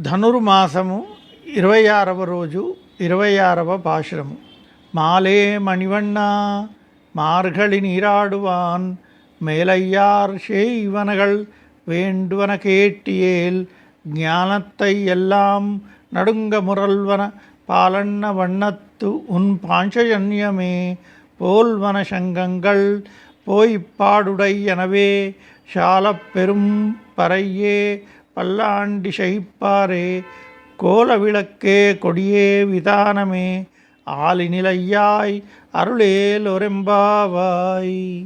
ధనుర్మాసము ఇరవై ఆరవ రోజు ఇరవై ఆరవ పాశురము మాలే మణివణ్ణ மார்கழி நீராடுவான் மேலையார் செய்வனகள் வேண்டுவன கேட்டியேல் ஞானத்தை எல்லாம் நடுங்க முரல்வன பாலண்ண வண்ணத்து உன் பாஞ்சஜன்யமே போல்வன சங்கங்கள் போய்ப்பாடுடை எனவே சாலப் பெரும் பறையே பல்லாண்டி சகிப்பாரே கோல விளக்கே கொடியே விதானமே ఆలినిలయ్యాయ్ అరుళేలొరెంబావాయ్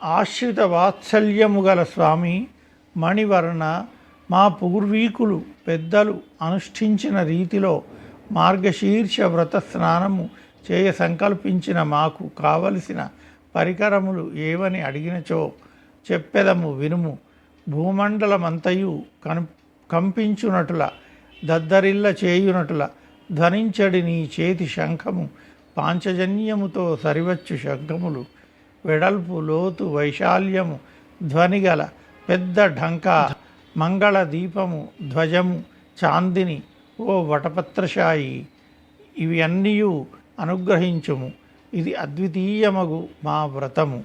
ఆశ్రిత వాత్సల్యము గల స్వామి మణివర్ణ మా పూర్వీకులు పెద్దలు అనుష్ఠించిన రీతిలో మార్గశీర్ష వ్రత స్నానము చేయ సంకల్పించిన మాకు కావలసిన పరికరములు ఏవని అడిగినచో చెప్పెదము వినుము భూమండలమంతయు కం కంపించునటుల దద్దరిల్ల చేయునటుల ధ్వనించడి నీ చేతి శంఖము పాంచజన్యముతో సరివచ్చు శంఖములు వెడల్పు లోతు వైశాల్యము ధ్వనిగల పెద్ద ఢంకా మంగళ దీపము ధ్వజము చాందిని ఓ వటపత్రశాయి ఇవి అన్నీయు అనుగ్రహించుము. ఇది అద్వితీయమగు మా వ్రతము.